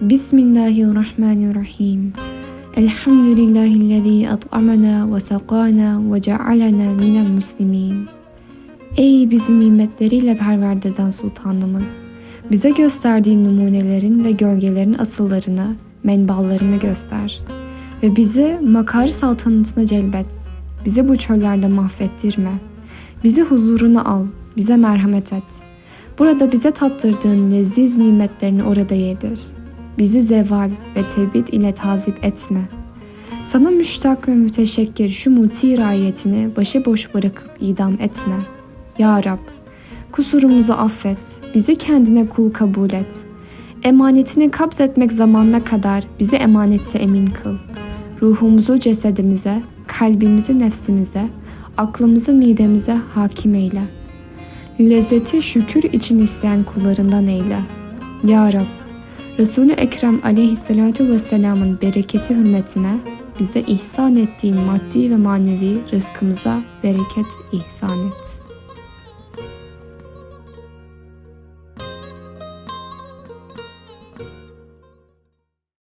Bismillahirrahmanirrahim. Elhamdülillahillezî at'amana ve sakana ve cealena minel muslimin. Ey bizi nimetleriyle perverdeden sultanımız! Bize gösterdiğin numunelerin ve gölgelerin asıllarını, menballarını göster. Ve bizi makar saltanatına celbet. Bizi bu çöllerde mahvettirme. Bizi huzuruna al, bize merhamet et. Burada bize tattırdığın leziz nimetlerini orada yedir. Bizi zeval ve tebit ile tazip etme. Sana müştak ve müteşekkir şu muti rayetini başıboş bırakıp idam etme. Ya Rab, kusurumuzu affet, bizi kendine kul kabul et. Emanetini kabz etmek zamanına kadar bizi emanette emin kıl. Ruhumuzu cesedimize, kalbimizi nefsimize, aklımızı midemize hakim eyle. Lezzeti şükür için isteyen kullarından eyle. Ya Rab, Resul-i Ekrem aleyhissalatu vesselamın bereketi hürmetine bize ihsan ettiğin maddi ve manevi rızkımıza bereket ihsan et.